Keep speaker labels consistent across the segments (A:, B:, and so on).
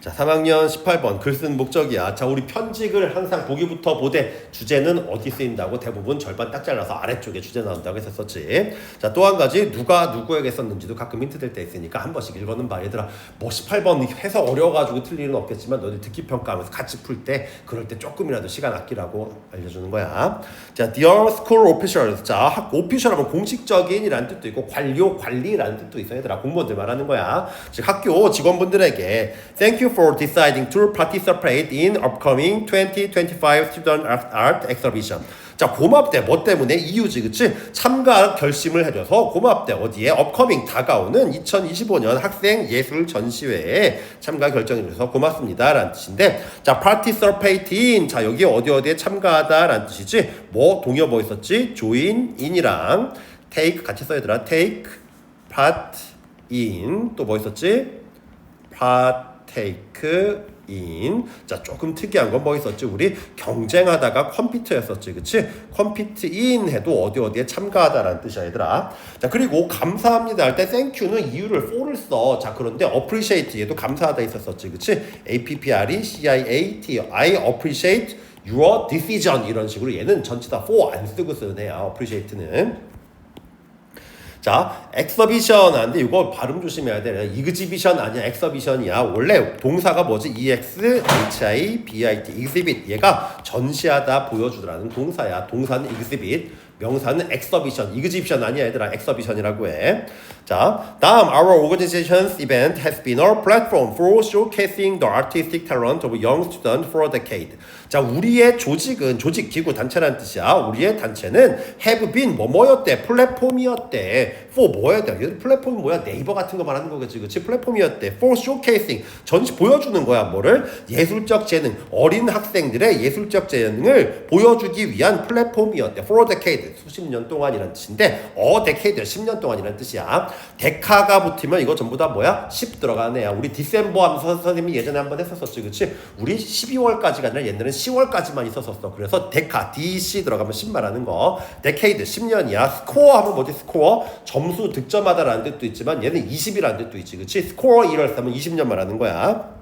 A: 자, 3학년 18번 글쓴 목적이야. 자, 우리 편직을 항상 보기부터 보되 주제는 어디 쓰인다고 대부분 절반 딱 잘라서 아래쪽에 주제 나온다고 했었지. 자, 또 한 가지 누가 누구에게 썼는지도 가끔 힌트 될 때 있으니까 한 번씩 읽어는 봐. 얘들아, 뭐 18번 해서 어려워가지고 틀 일은 없겠지만 너희들 듣기 평가하면서 같이 풀 때 그럴 때 조금이라도 시간 아끼라고 알려주는 거야. 자, dear school officials. 자, 학 official 하면 공식적인이라는 뜻도 있고 관료, 관리라는 뜻도 있어. 얘들아, 공무원들 말하는 거야. 즉 학교 직원분들에게 thank you for deciding to participate in upcoming 2025 student art exhibition. 자 고맙대 뭐 때문에 이유지 그치? 참가 결심을 해줘서 고맙대 어디에 upcoming 다가오는 2025년 학생 예술 전시회에 참가 결정해줘서 고맙습니다 라는 뜻인데 자 participate in 자 여기 어디 어디에 참가하다 라는 뜻이지? 뭐 동요 뭐 있었지? join in이랑 take 같이 써야더라 take part in 또 뭐 있었지 partake in. 자 조금 특이한 건 뭐 있었지? 우리 경쟁하다가 컴피트였었지 그치? 컴피트 in 해도 어디 어디에 참가하다라는 뜻이야 얘들아. 자 그리고 감사합니다 할 때 thank유는 이유를 for를 써 자 그런데 appreciate 얘도 감사하다 있었었지 그치? Appreciate ciat I appreciate your decision. 이런 식으로 얘는 전체 다 for 안 쓰고 애야 appreciate는 자, 엑서비션 하는데 이거 발음 조심해야 돼. 이그지비션 아니야. 엑서비션이야. 원래 동사가 뭐지? EX, HI, BIT, exhibit. 얘가 전시하다, 보여주다라는 동사야. 동사는 exhibit. 명사는 엑서비션, 이그지비션 아니야 얘들아 엑서비션이라고 해. 자, 다음 our organization's event has been a platform for showcasing the artistic talent of young students for a decade. 자, 우리의 조직은 조직 기구 단체라는 뜻이야. 우리의 단체는 have been 뭐 뭐였대 플랫폼이었대. for 뭐였대? 플랫폼이 뭐야? 네이버 같은 거 말하는 거겠지, 그렇지? 플랫폼이었대. for showcasing 전시 보여주는 거야. 뭐를 예술적 재능 어린 학생들의 예술적 재능을 보여주기 위한 플랫폼이었대. for a decade 수십 년 동안이라는 뜻인데 어 decade 10년 동안이라는 뜻이야. 데카가 붙으면 이거 전부 다 뭐야? 10 들어가는 애야. 우리 디셈버 하면서 선생님이 예전에 한 번 했었었지, 그렇지? 우리 12월까지가 아니라 옛날엔 10월까지만 있었었어. 그래서 데카, DC 들어가면 10 말하는 거. 데케이드 10년이야. 스코어 하면 뭐지? 스코어 점수 득점하다라는 뜻도 있지만 얘는 20이라는 뜻도 있지, 그렇지? 스코어 1을 쓰면 20년 말하는 거야.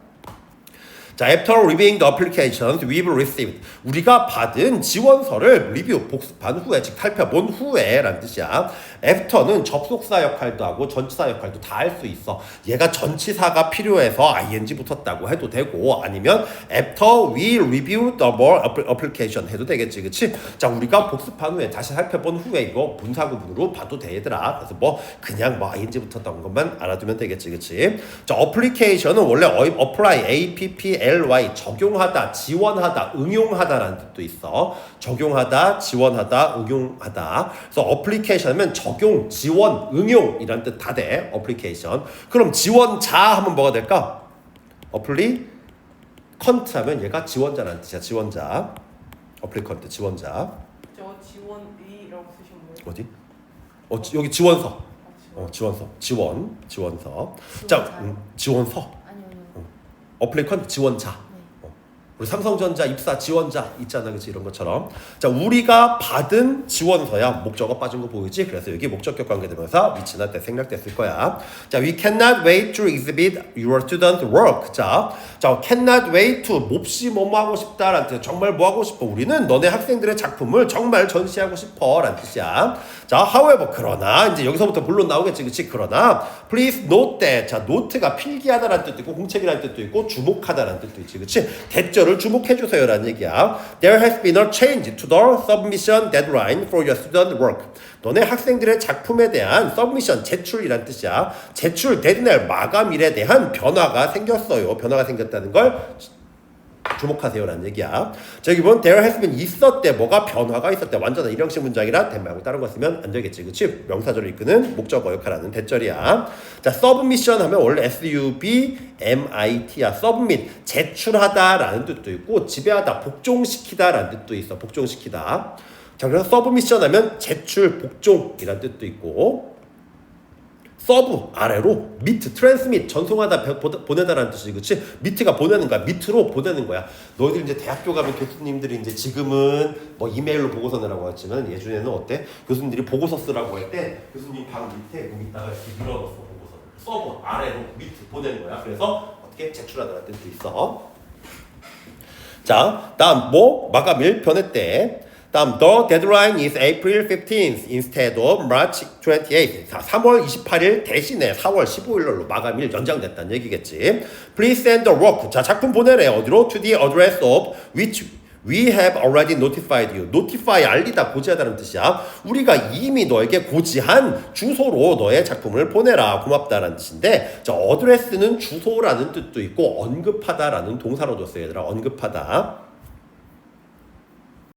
A: 자, after reviewing the applications we've received. 우리가 받은 지원서를 리뷰, 복습한 후에, 즉 살펴본 후에 라는 뜻이야. after는 접속사 역할도 하고 전치사 역할도 다 할 수 있어. 얘가 전치사가 필요해서 ing 붙었다고 해도 되고 아니면 after we review the more application 해도 되겠지, 그치? 자, 우리가 복습한 후에 다시 살펴본 후에 이거 분사구문으로 봐도 돼, 얘들아. 그래서 뭐 그냥 뭐 ing 붙었다는 것만 알아두면 되겠지, 그치? 자, application은 원래 apply, app, ly 적용하다, 지원하다, 응용하다라는 뜻도 있어. 적용하다, 지원하다, 응용하다. 그래서 어플리케이션은 적용, 지원, 응용이라는 뜻다 돼. 어플리케이션. 그럼 지원자 하면 뭐가 될까? 어플리 컨트 하면 얘가 지원자라는 뜻이야. 지원자. 어플리컨트 지원자.
B: 저 지원이라고 쓰신 거예요?
A: 어디? 어 지- 여기 지원서.
B: 아, 지원.
A: 어 지원서. 지원. 지원서. 자,
C: 지원자요?
A: 음, 지원서.
C: 아니요.
A: 어플리컨트 지원자. 어. 우리 삼성전자 입사 지원자 있잖아, 그치 이런 것처럼. 자, 우리가 받은 지원서야 목적어 빠진 거 보이지? 그래서 여기 목적격 관계대명사 위치나 때 생략됐을 거야. 자, we cannot wait to exhibit your student work. 자, 자, cannot wait to 몹시 뭐뭐 하고 싶다라는 뜻. 정말 뭐 하고 싶어? 우리는 너네 학생들의 작품을 정말 전시하고 싶어라는 뜻이야. 자, however 그러나 이제 여기서부터 본론 나오겠지, 그치? 그러나 please note that 자, 노트가 필기하다라는 뜻도 있고 공책이라는 뜻도 있고 주목하다라는 뜻도 있지, 그치? 대 절을 주목해 주세요라는 얘기야. There has been a change to the submission deadline for your student work. 너네 학생들의 작품에 대한 submission 제출이란 뜻이야. 제출 데드날 마감일에 대한 변화가 생겼어요. 변화가 생겼다는 걸 주목하세요라는 얘기야. 자, 여기 보면 there has been 있었대. 뭐가 변화가 있었대. 완전한 일형식 문장이라 된 말고 다른 거 쓰면 안 되겠지. 그치? 명사절을 이끄는 목적어 역할하는 대절이야. 자, submission 하면 원래 S-U-B-M-I-T야. submit. 제출하다라는 뜻도 있고 지배하다, 복종시키다라는 뜻도 있어. 복종시키다. 자, 그래서 submission 하면 제출, 복종이라는 뜻도 있고 서브 아래로 미트 트랜스밋 전송하다 보내다라는 뜻이 그치? 미트가 보내는 거야. 밑으로 보내는 거야. 너희들 이제 대학교 가면 교수님들이 이제 지금은 뭐 이메일로 보고서 내라고 했지만 예전에는 어때? 교수님들이 보고서 쓰라고 할 때 교수님 방 밑에 여기다가 이렇게 밀어넣었어 보고서 서브 아래로 밑 보내는 거야. 그래서 어떻게? 제출하다라는 뜻도 있어. 자, 다음 뭐 마감일 변했대. 다음 the deadline is April 15th instead of March 28th. 자, 3월 28일 대신에 4월 15일로 마감일 연장됐다는 얘기겠지. Please send the work. 자, 작품 보내래. 어디로? To the address of which we have already notified you. notify 알리다 고지하다는 뜻이야. 우리가 이미 너에게 고지한 주소로 너의 작품을 보내라. 고맙다라는 뜻인데, 자, 어드레스는 주소라는 뜻도 있고 언급하다라는 동사로도 써요. 얘들아, 언급하다.